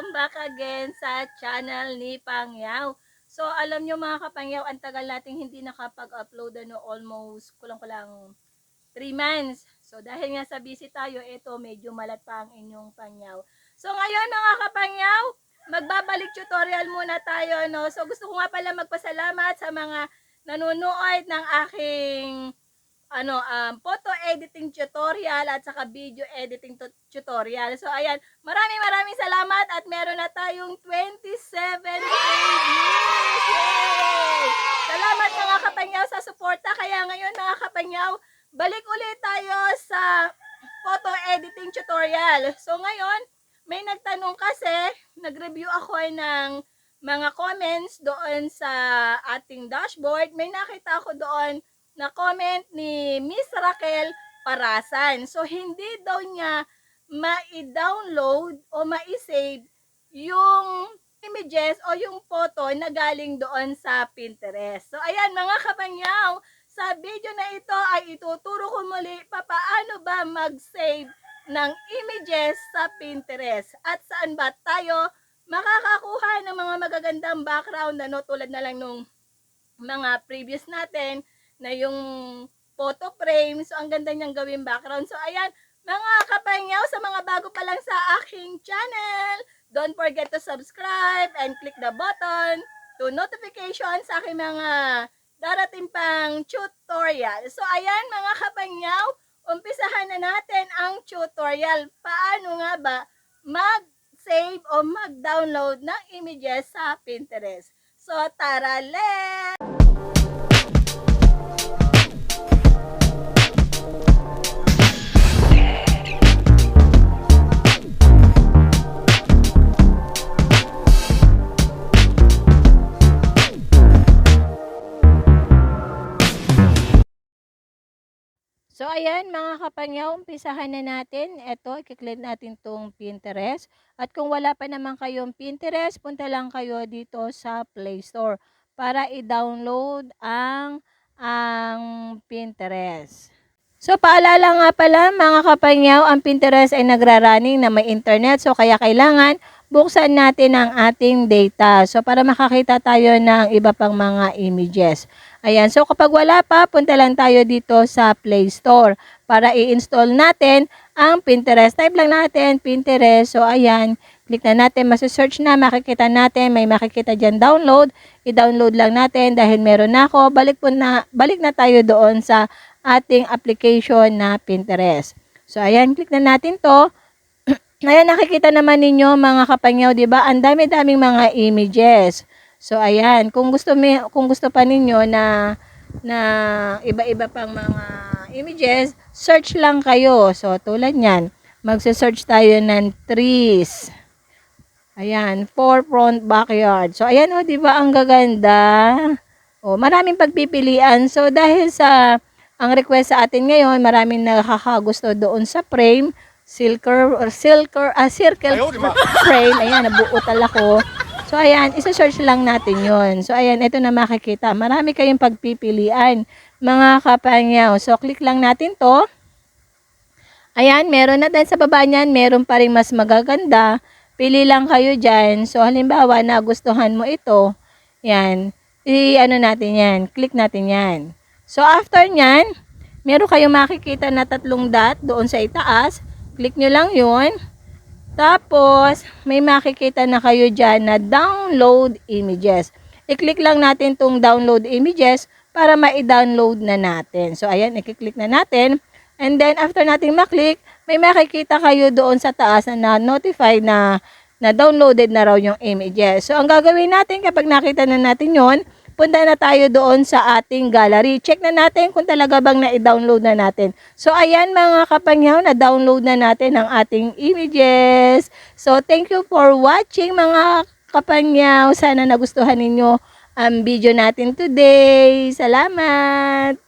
Welcome back again sa channel ni Pangyaw. So, alam nyo mga kapangyaw, ang tagal nating hindi nakapag-upload ano, almost kulang-kulang 3 months. So, dahil nga sa busy tayo, ito medyo malat pa ang inyong pangyaw. So, ngayon mga kapangyaw, magbabalik tutorial muna tayo. No? So, gusto ko nga pala magpasalamat sa mga nanonood ng aking ano um, editing tutorial at saka video editing tu- tutorial. So ayan, maraming maraming salamat at meron na tayong 27 views. Yay! Salamat mga kapangyaw sa suporta. Kaya ngayon mga kapangyaw, balik ulit tayo sa photo editing tutorial. So ngayon, may nagtanong kasi, nag-review ako ng mga comments doon sa ating dashboard. May nakita ako doon na comment ni Miss Raquel Parasan. So, hindi daw niya ma-download o ma-save yung images o yung photo na galing doon sa Pinterest. So, ayan mga kapangyaw, sa video na ito ay ituturo ko muli papaano ba mag-save ng images sa Pinterest at saan ba tayo makakakuha ng mga magagandang background ano tulad na lang nung mga previous natin na yung photo frame. So, ang ganda niyang gawin background. So, ayan, mga kapangyaw, sa mga bago pa lang sa aking channel, don't forget to subscribe and click the button to notification sa aking mga darating pang tutorial. So, ayan, mga kapangyaw, umpisahan na natin ang tutorial. Paano nga ba mag-save o mag-download ng images sa Pinterest. So, tara, let's! So, ayan mga kapangyaw, umpisahan na natin. Ito, ikiklik natin tong Pinterest. At kung wala pa naman kayong Pinterest, punta lang kayo dito sa Play Store para i-download ang, ang Pinterest. So, paalala nga pala mga kapangyaw, ang Pinterest ay nagrarunning na may internet. So, kaya kailangan buksan natin ang ating data. So, para makakita tayo ng iba pang mga images. Ayan, so kapag wala pa, punta lang tayo dito sa Play Store para i-install natin ang Pinterest. Type lang natin Pinterest. So ayan, click na natin, masisearch na, makikita natin, may makikita dyan download. I-download lang natin dahil meron na ako. Balik, po na, balik na tayo doon sa ating application na Pinterest. So ayan, click na natin to. Ayan, nakikita naman ninyo mga kapangyaw, di ba? Ang dami-daming mga images. So ayan, kung gusto mi kung gusto pa ninyo na na iba-iba pang mga images, search lang kayo. So tulad niyan, magse-search tayo ng trees. Ayan, forefront backyard. So ayan oh, 'di ba ang gaganda? Oh, maraming pagpipilian. So dahil sa ang request sa atin ngayon, maraming nakakagusto doon sa frame, silker or silker, ah, circle frame. Ayan, nabuutal ako. So, ayan, isa-search lang natin yon So, ayan, ito na makikita. Marami kayong pagpipilian, mga kapangyaw. So, click lang natin to. Ayan, meron na din sa baba niyan, meron pa rin mas magaganda. Pili lang kayo dyan. So, halimbawa, nagustuhan mo ito. Yan. I-ano natin yan. Click natin yan. So, after nyan, meron kayong makikita na tatlong dot doon sa itaas. Click nyo lang yun. Tapos, may makikita na kayo dyan na download images. I-click lang natin tong download images para ma-download na natin. So, ayan, i-click na natin. And then, after natin maklik, may makikita kayo doon sa taas na notify na na downloaded na raw yung images. So, ang gagawin natin kapag nakita na natin yon punta na tayo doon sa ating gallery. Check na natin kung talaga bang na-download na natin. So, ayan mga kapangyaw, na-download na natin ang ating images. So, thank you for watching mga kapangyaw. Sana nagustuhan ninyo ang video natin today. Salamat!